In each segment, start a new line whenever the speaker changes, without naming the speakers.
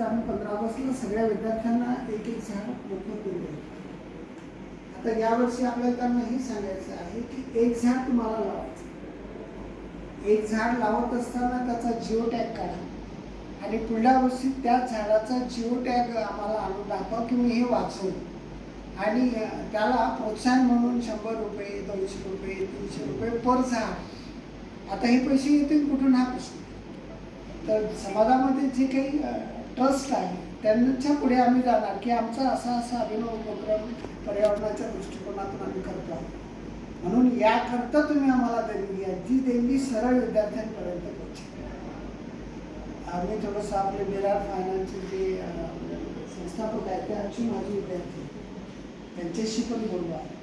Sir आम्ही पंधरा ऑगस्टला सगळ्या विद्यार्थ्यांना एक एक झाड मोफत दिले. आता यावर्षी आपल्याला त्यांना हे सांगायचं आहे की एक झाड तुम्हाला लावायचं एक झाड लावत असताना त्याचा जिओ टॅग काढा. आणि पुढल्या वर्षी त्या झाडाचा जिओ टॅग आम्हाला आणून दाखवा की मी हे वाचवलं. आणि त्याला प्रोत्साहन म्हणून शंभर रुपये दोनशे रुपये तीनशे रुपये पर झाड. आता हे पैसे येतील कुठून हा प्रश्न. तर समाजामध्ये जे काही ट्रस्ट आहे त्यांच्या पुढे आम्ही जाणार की आमचा असा असा अभिनव उपक्रम पर्यावरणाच्या दृष्टिकोनातून आम्ही करतो आहोत. म्हणून याकरता तुम्ही आम्हाला देणगी द्या. जी देणगी सरळ विद्यार्थ्यांपर्यंत पोहोचते आम्ही थोडंसं आपले विराट फायनान्सचे जे संस्थापक आहेत ते अशी माझी विद्यार्थी. त्यांच्याशी पण बोलू आहे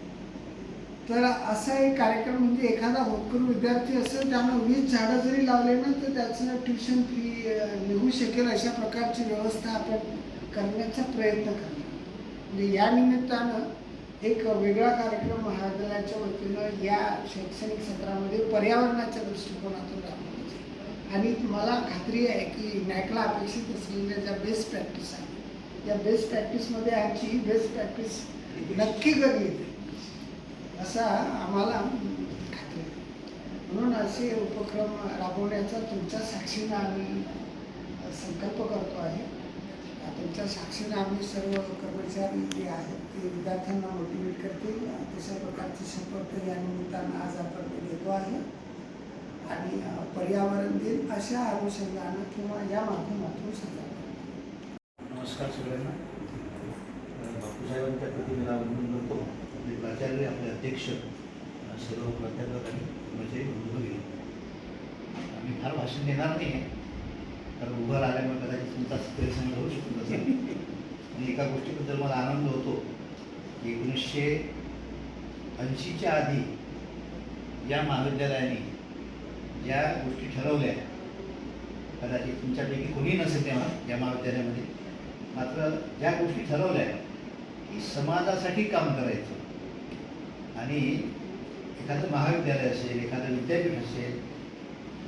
तर असा एक कार्यक्रम म्हणजे एखादा होतकरू विद्यार्थी असेल त्यानं वीस झाडं जरी लावले ना तर त्याचं ट्युशन फी निघू शकेल अशा प्रकारची व्यवस्था आपण करण्याचा प्रयत्न करणार म्हणजे या निमित्तानं एक वेगळा कार्यक्रम महाविद्यालयाच्या वतीनं या शैक्षणिक सत्रामध्ये पर्यावरणाच्या दृष्टिकोनातून राबवायचा आणि मला खात्री आहे की नॅकला अपेक्षित असलेल्या ज्या बेस्ट प्रॅक्टिस आहे या बेस्ट प्रॅक्टिसमध्ये आमची ही बेस्ट प्रॅक्टिस नक्की घरी येते. असा आम्हाला खात्री म्हणून असे उपक्रम राबवण्याचा तुमच्या साक्षीनं आम्ही संकल्प करतो आहे. तुमच्या साक्षीनं आम्ही सर्व कर्मचारी जे आहेत ते विद्यार्थ्यांना मोटिवेट करतील. अशा प्रकारची शपथ या निमित्तानं आज आपण घेतो आहे. आणि पर्यावरण दिन अशा अनुषंगानं किंवा या माध्यमातून साजरा
नमस्कार सगळ्यांना. बापूसाहेबांच्या प्रतिमेला अभिनंदन करतो. आपले प्राचार्य आपले अध्यक्ष सर्व प्राध्यापक आणि कर्मचारी बंधू भगिनी आम्ही फार भाषण देणार नाही आहे कारण उभं राहिल्यामुळे कदाचित तुमचा गैरसमज होऊ शकतो तसा. आणि एका गोष्टीबद्दल मला आनंद होतो की एकोणीसशे ऐंशीच्या आधी या महाविद्यालयाने ज्या गोष्टी ठरवल्या कदाचित तुमच्यापैकी कोणी नसेल तेव्हा या महाविद्यालयामध्ये मात्र ज्या गोष्टी ठरवल्या की समाजासाठी काम करायचं. आणि एखादं महाविद्यालय असेल एखादं विद्यापीठ असेल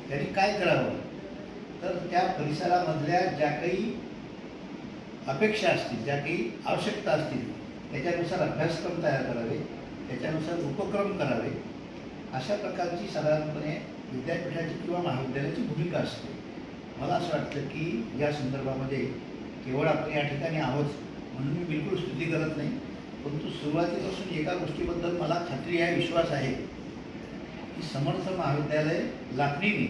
त्यांनी काय करावं? तर त्या परिसरामधल्या ज्या काही अपेक्षा असतील ज्या काही आवश्यकता असतील त्याच्यानुसार अभ्यासक्रम तयार करावे त्याच्यानुसार उपक्रम करावे. अशा प्रकारची साधारणपणे विद्यापीठाची किंवा महाविद्यालयाची भूमिका असते. मला असं वाटतं की या संदर्भामध्ये केवळ आपण या ठिकाणी आहोत म्हणून मी बिलकुल स्तुती करत नाही. परंतु सुरुवातीपासून एका गोष्टीबद्दल मला खात्री आहे विश्वास आहे की समर्थ महाविद्यालय लाकडीने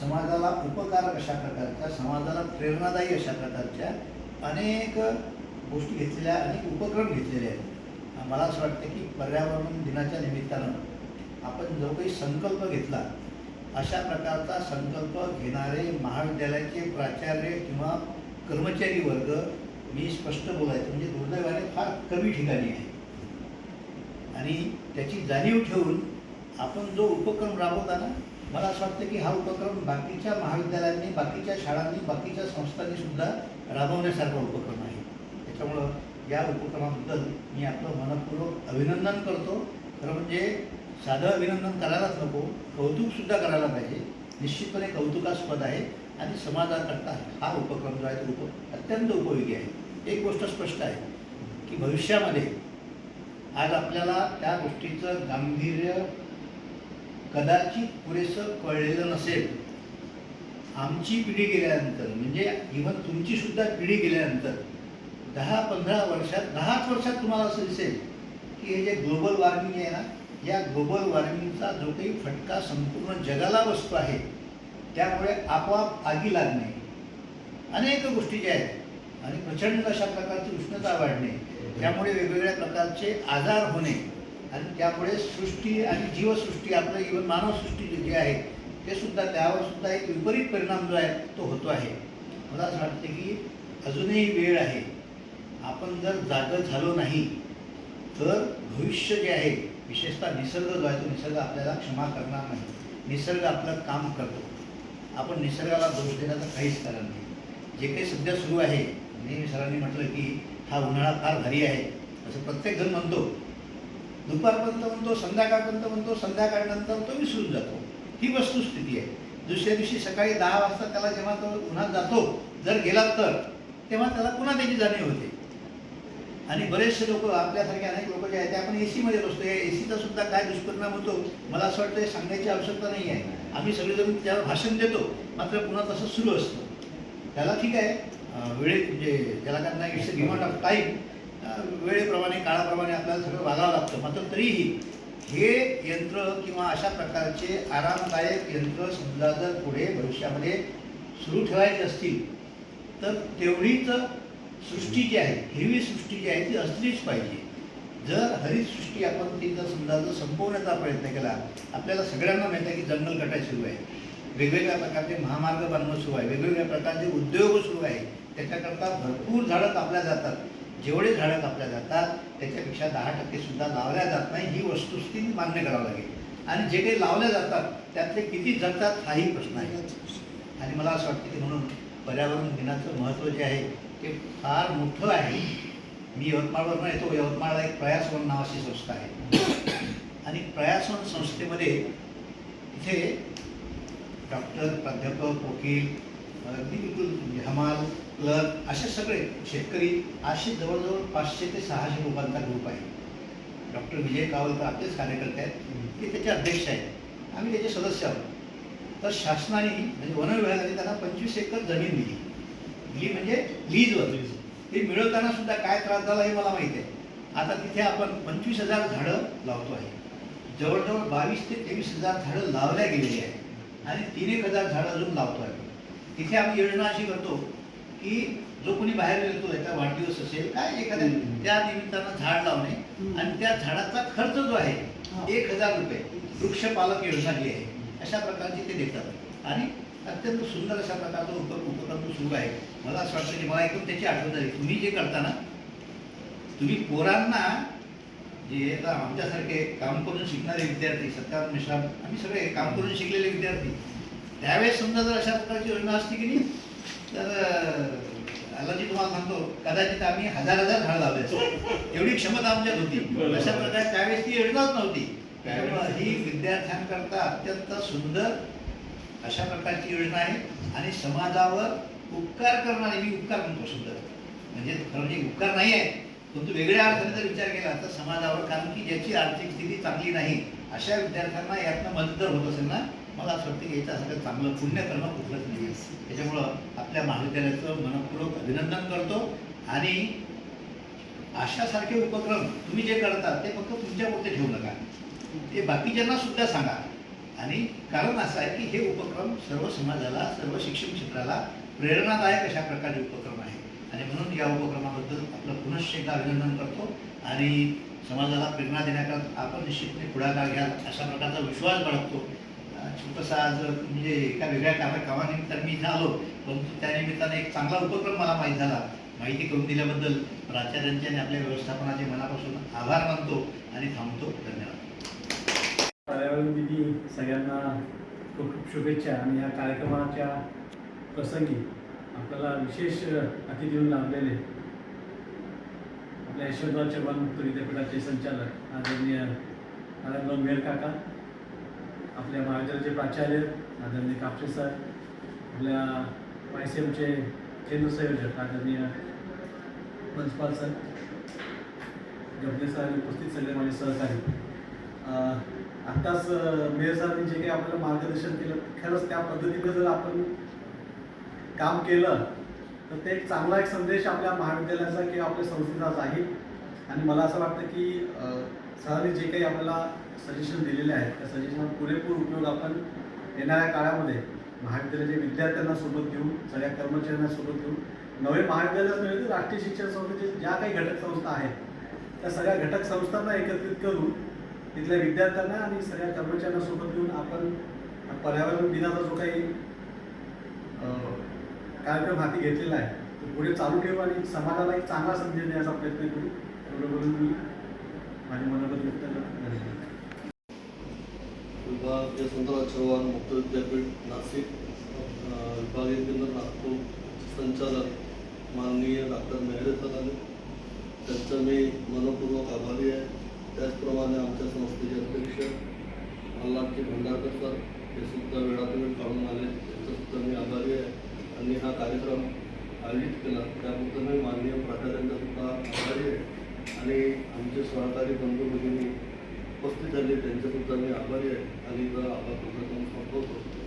समाजाला उपकारक अशा प्रकारच्या समाजाला प्रेरणादायी अशा प्रकारच्या अनेक गोष्टी घेतलेल्या अनेक उपक्रम घेतलेले आहेत. मला असं वाटतं की पर्यावरण दिनाच्या निमित्तानं आपण जो काही संकल्प घेतला अशा प्रकारचा संकल्प घेणारे महाविद्यालयाचे प्राचार्य किंवा कर्मचारी वर्ग मी स्पष्ट बोलायचं म्हणजे दुर्दैवाने फार कमी ठिकाणी आहे. आणि त्याची जाणीव ठेवून आपण जो उपक्रम राबवताना मला असं वाटतं की हा उपक्रम बाकीच्या महाविद्यालयांनी बाकीच्या शाळांनी बाकीच्या संस्थांनी सुद्धा राबवण्यासारखा उपक्रम आहे. त्याच्यामुळं या उपक्रमाबद्दल मी आपलं मनपूर्वक अभिनंदन करतो. खरं म्हणजे साधं अभिनंदन करायलाच नको कौतुकसुद्धा करायला पाहिजे. निश्चितपणे कौतुकास्पद आहे आणि समाजाकरता हा उपक्रम जो आहे तो उप अत्यंत उपयोगी आहे. एक गोष्ट स्पष्ट आहे की भविष्यामध्ये आज आपल्याला त्या गोष्टीचं गांभीर्य कदाचित पुरेसं कळलेलं नसेल. आमची पिढी गेल्यानंतर म्हणजे इव्हन तुमचीसुद्धा पिढी गेल्यानंतर दहा पंधरा वर्षात दहाच वर्षात तुम्हाला असं दिसेल की हे जे ग्लोबल वॉर्मिंग आहे ना या ग्लोबल वॉर्मिंगचा जो काही फटका संपूर्ण जगाला बसतो आहे त्यामुळे आपोआप आगी लागणे अनेक गोष्टी ज्या आहेत आणि प्रचंड अशा प्रकारची उष्णता वाढणे त्यामुळे वेगवेगळ्या प्रकारचे आजार होणे आणि त्यामुळे सृष्टी आणि जीवसृष्टी आपलं इव्हन मानवसृष्टी जी- आहे ते सुद्धा त्यावर सुद्धा एक विपरीत परिणाम जो आहे तो होतो आहे. मला असं वाटतं की अजूनही वेळ आहे. आपण जर जागं झालो नाही तर भविष्य जे आहे विशेषतः निसर्ग जो आहे तो निसर्ग आपल्याला क्षमा करणार नाही. निसर्ग आपलं काम करतो. आपण निसर्गाला दोष देण्याचं काहीच कारण नाही. जे काही सध्या सुरू आहे नेहमी सरांनी म्हटलं की हा उन्हाळा फार भारी आहे. असं प्रत्येक जण म्हणतो. दुपारपर्यंत म्हणतो संध्याकाळपर्यंत म्हणतो संध्याकाळनंतर तो विसरून जातो. ही वस्तुस्थिती आहे. दुसऱ्या दिवशी सकाळी दहा वाजता त्याला जेव्हा तो उन्हात जातो जर गेला तर तेव्हा त्याला पुन्हा त्याची जाणीव होते. आणि बरेचसे लोक आपल्यासारखे अनेक लोक जे आहेत ते आपण ए सीमध्ये बसतो. या ए सीचा सुद्धा काय दुष्परिणाम होतो? मला असं वाटतं सांगण्याची आवश्यकता नाही आहे. आम्ही सगळेजण त्यावर भाषण देतो. मात्र पुन्हा तसं सुरू असतं. त्याला ठीक आहे. वेळे वेळेत म्हणजे ज्याला काय नाही इट्स डिमांड ऑफ टाईम वेळेप्रमाणे काळाप्रमाणे आपल्याला सगळं वागावं लागतं. मात्र तरीही हे यंत्र किंवा अशा प्रकारचे आरामदायक यंत्र समजा जर पुढे भविष्यामध्ये सुरू ठेवायचे असतील तर तेवढीच सृष्टी जी आहे हिरवी सृष्टी जी आहे ती असलीच पाहिजे. जर हरित सृष्टी आपण ती जर समजा जर संपवण्याचा प्रयत्न केला आपल्याला सगळ्यांना माहिती आहे की जंगल कटाय सुरू आहे. वेगवेगळ्या प्रकारचे महामार्ग बांधणं सुरू आहे. वेगवेगळ्या प्रकारचे उद्योग सुरू आहे. त्याच्याकरता भरपूर झाडं कापल्या जातात. जेवढे झाडं कापल्या जातात त्याच्यापेक्षा दहा टक्के सुद्धा लावल्या जात नाही. ही वस्तुस्थिती मान्य करावं लागेल. आणि जे काही लावल्या जातात त्यातले किती जगतात हाही प्रश्न आहे. आणि मला असं वाटतं की म्हणून पर्यावरण दिनाचं महत्त्व जे आहे ते फार मोठं आहे. मी यवतमाळवरनं येतो. यवतमाळला एक प्रयासवन नावाची संस्था आहे. आणि प्रयासवन संस्थेमध्ये इथे डॉक्टर प्राध्यापक वकील अगदी बिलकुल म्हणजे हमाल क्लर्क असे सगळे शेतकरी असे जवळजवळ पाचशे ते सहाशे लोकांचा ग्रुप आहे. डॉक्टर विजय कावलकर आपलेच कार्यकर्ते आहेत. ते त्याचे अध्यक्ष आहेत. आम्ही त्याचे सदस्य आहोत. तर शासनाने म्हणजे वन विभागाने त्यांना पंचवीस एकर जमीन दिली. दिली म्हणजे लीजवर ते मिळवताना सुद्धा काय त्रास झाला हे मला माहिती आहे. आता तिथे आपण पंचवीस हजार झाडं लावतो आहे. जवळजवळ बावीस ते तेवीस हजार झाडं लावल्या गेलेली आहेत. आणि तीन एक हजार झाडं अजून लावतो आहे. तिथे आम्ही योजना अशी करतो की जो कोणी बाहेर येतो याचा वाढदिवस असेल काय एखाद्या. त्या निमित्तानं झाड लावणे आणि त्या झाडाचा खर्च जो आहे. एक हजार रुपये वृक्षपालक योजना जी आहे अशा प्रकारची ते देतात आणि अत्यंत सुंदर अशा प्रकारचा उप उपक्रम तो सुरू आहे मला असं वाटतं की मला एकदम त्याची आठवण झाली तुम्ही जे करता ना तुम्ही पोरांना जे आता आमच्यासारखे काम करून शिकणारे विद्यार्थी सत्कार मिश्रा आम्ही सगळे काम करून शिकलेले विद्यार्थी त्यावेळेस समजा जर अशा प्रकारची योजना असती की नाही तर अं, आता जी तुम्हाला सांगतो कदाचित आम्ही हजार हजार झाड लावले असते. एवढी क्षमता आमच्यात होती. अशा प्रकारे त्यावेळेस ती योजनाच नव्हती त्यामुळं ही विद्यार्थ्यांकरता अत्यंत सुंदर अशा प्रकारची योजना आहे आणि समाजावर उपकार करणारी मी उपकार म्हणतो सुंदर म्हणजे म्हणजे उपकार नाही आहे परंतु वेगळ्या अर्थाने जर विचार केला तर समाजावर कारण की ज्याची आर्थिक स्थिती चांगली नाही अशा विद्यार्थ्यांना यातनं मदत जर होत असेल ना मला असं वाटतं की याच्यासारखं चांगलं पुण्यकर्म कुठलंच नाही त्याच्यामुळं आपल्या महाविद्यालयाचं मनपूर्वक अभिनंदन करतो आणि अशासारखे उपक्रम तुम्ही जे करता ते फक्त तुमच्यापुरते ठेवू नका. ते बाकीच्यांना सुद्धा सांगा. आणि कारण असं आहे की हे उपक्रम सर्व समाजाला सर्व शिक्षण क्षेत्राला प्रेरणादायक अशा प्रकारचे उपक्रम आहे. आणि म्हणून या उपक्रमाबद्दल आपलं पुनश्च एकदा अभिनंदन करतो. आणि समाजाला प्रेरणा देण्याकरता आपण निश्चितपणे पुढाकार घ्याल अशा प्रकारचा विश्वास बाळगतो. अं, छोटासा आज म्हणजे एका वेगळ्या कामा कामानिमित्ताने मी इथं आलो परंतु त्यानिमित्ताने एक चांगला उपक्रम मला माहीत झाला. माहिती करून दिल्याबद्दल प्राचार्यांचे आणि आपल्या व्यवस्थापनाचे मनापासून आभार मानतो आणि थांबतो. धन्यवाद.
पर्यावरण दिनी सगळ्यांना खूप खूप शुभेच्छा आणि या कार्यक्रमाच्या प्रसंगी आपल्याला विशेष अतिथी म्हणून लाभलेले आपल्या यशवंतराव चव्हाण मुक्त विद्यापीठाचे संचालक आदरणीय नारायणराव मेर काका आपल्या महाविद्यालयाचे प्राचार्य आदरणीय कापसे सर आपल्या वाय सी एमचे केंद्र संयोजक आदरणीय प्रिन्सिपाल सर गमने सर उपस्थित सगळे माझे सहकारी. आत्ताच मेयर सरांनी जे काही आपल्याला मार्गदर्शन केलं खरंच त्या पद्धतीनं जर आपण काम केलं तर ते एक चांगला एक संदेश आपल्या महाविद्यालयाचा किंवा आपल्या संस्थेचा आहे. आणि मला असं वाटतं की सरांनी जे काही आपल्याला सजेशन दिलेले आहेत त्या सजेशन पुरेपूर उपयोग आपण येणाऱ्या काळामध्ये महाविद्यालयाच्या विद्यार्थ्यांना सोबत घेऊन सगळ्या कर्मचाऱ्यांना सोबत घेऊन नवे महाविद्यालयात नव्हे तर राष्ट्रीय शिक्षण संस्थेचे ज्या काही घटक संस्था आहेत त्या सगळ्या घटक संस्थांना एकत्रित करून तिथल्या विद्यार्थ्यांना आणि सगळ्या कर्मचाऱ्यांना सोबत घेऊन आपण पर्यावरण दिनाचा जो काही कार्यक्रम हाती घेतलेला आहे. तो पुढे चालू ठेवू आणि समाजाला एक चांगला संदेश देण्याचा प्रयत्न करू. एवढं बोलून मी माझ्या मनाबद्दल व्यक्त धन्यवाद.
विभाग यशवंतराव चव्हाण मुक्त विद्यापीठ नाशिक. विभागीय केंद्र नागपूर. संचालक माननीय डॉक्टर मेहरे सरांनी त्यांचं मी मनपूर्वक आभारी आहे. त्याचप्रमाणे आमच्या संस्थेचे अध्यक्ष मल्हारजी भंडारकर सर हे सुद्धा वेळात वेळ काढून आले. त्यांचं सुद्धा मी आभारी आहे. त्यांनी हा कार्यक्रम आयोजित केला. त्याबद्दल मी माननीय प्राचार्यांचा सुद्धा आभारी आहे. आणि आमचे सहकारी बंधू भगिनी उपस्थित झाले त्यांच्यासुद्धा मी आभारी आहे. आणि आभार प्रदर्शन संपवतो.